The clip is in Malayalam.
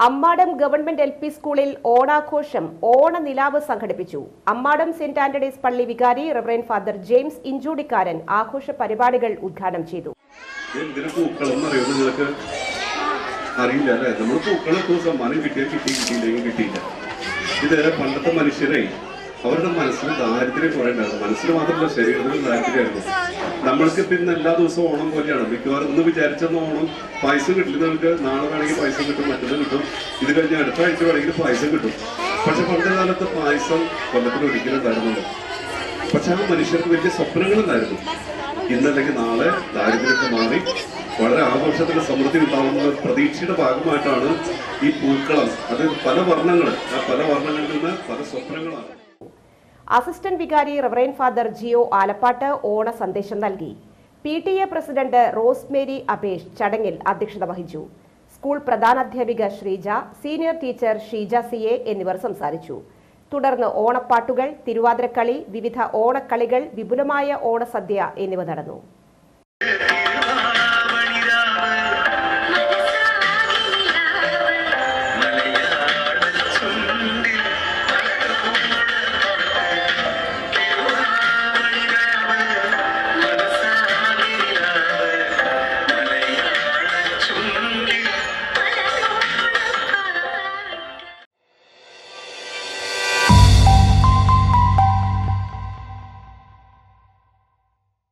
അമ്മാടം ഗവൺമെന്റ് എൽ പി സ്കൂളിൽ ഓണാഘോഷം ഓണനിലാവ് സംഘടിപ്പിച്ചു. അമ്മാടം സെന്റ് ആന്റണീസ് പള്ളി വികാരി റവറൻ ഫാദർ ജെയിംസ് ഇഞ്ചൂടിക്കാരൻ ആഘോഷ പരിപാടികൾ ഉദ്ഘാടനം ചെയ്തു. അറിയില്ല അല്ലേ? നമ്മൾ ഇത് പണ്ടത്തെ മനുഷ്യരെ അവരുടെ മനസ്സിൽ ദാരിദ്ര്യം കുറേ ഉണ്ടായിരുന്നു മനസ്സിൽ മാത്രമല്ല ശരീരത്തിൽ ദാരിദ്ര്യമായിരുന്നു നമ്മൾക്ക് പിന്നെ എല്ലാ ദിവസവും ഓണം പോലെയാണ്. മിക്കവാറും ഇന്ന് വിചാരിച്ചെന്ന ഓണം പൈസ കിട്ടില്ല. നമുക്ക് നാളെ വേണമെങ്കിൽ പൈസ കിട്ടും മറ്റത് കിട്ടും. ഇത് കഴിഞ്ഞ് അടുത്ത ആഴ്ച വേണമെങ്കിൽ പൈസ കിട്ടും. പക്ഷെ പണ്ട് കാലത്ത് പായസം കൊല്ലത്തിൽ ഒരിക്കലും ഉണ്ടായിരുന്നില്ല. പക്ഷെ ആ മനുഷ്യർക്ക് വലിയ സ്വപ്നങ്ങളുണ്ടായിരുന്നു. ഇന്നല്ലെങ്കിൽ നാളെ ദാരിദ്ര്യമൊക്കെ മാറി വളരെ ആഘോഷത്തിന്റെ സമൃദ്ധി ഉണ്ടാവുന്ന പ്രതീക്ഷയുടെ ഭാഗമായിട്ടാണ് ഈ പൂക്കളം. അത് പല വർണങ്ങൾ ആ പല വർണങ്ങളിൽ നിന്ന് പല സ്വപ്നങ്ങളാണ്. അസിസ്റ്റന്റ് വികാരി റവറൻ ഫാദർ ജിയോ ആലപ്പാട്ട് ഓണ സന്ദേശം നൽകി. P T A president Rosemary Apesh ചടങ്ങിൽ അധ്യക്ഷത വഹിച്ചു. School പ്രധാനാധ്യാപിക Sreeja senior teacher Sheeja C A എന്നിവർ സംസാരിച്ചു. തുടർന്ന് ഓണപ്പാട്ടുകൾ തിരുവാതിരക്കളി വിവിധ ഓണക്കളികൾ വിപുലമായ ഓണസദ്യ എന്നിവ നടന്നു.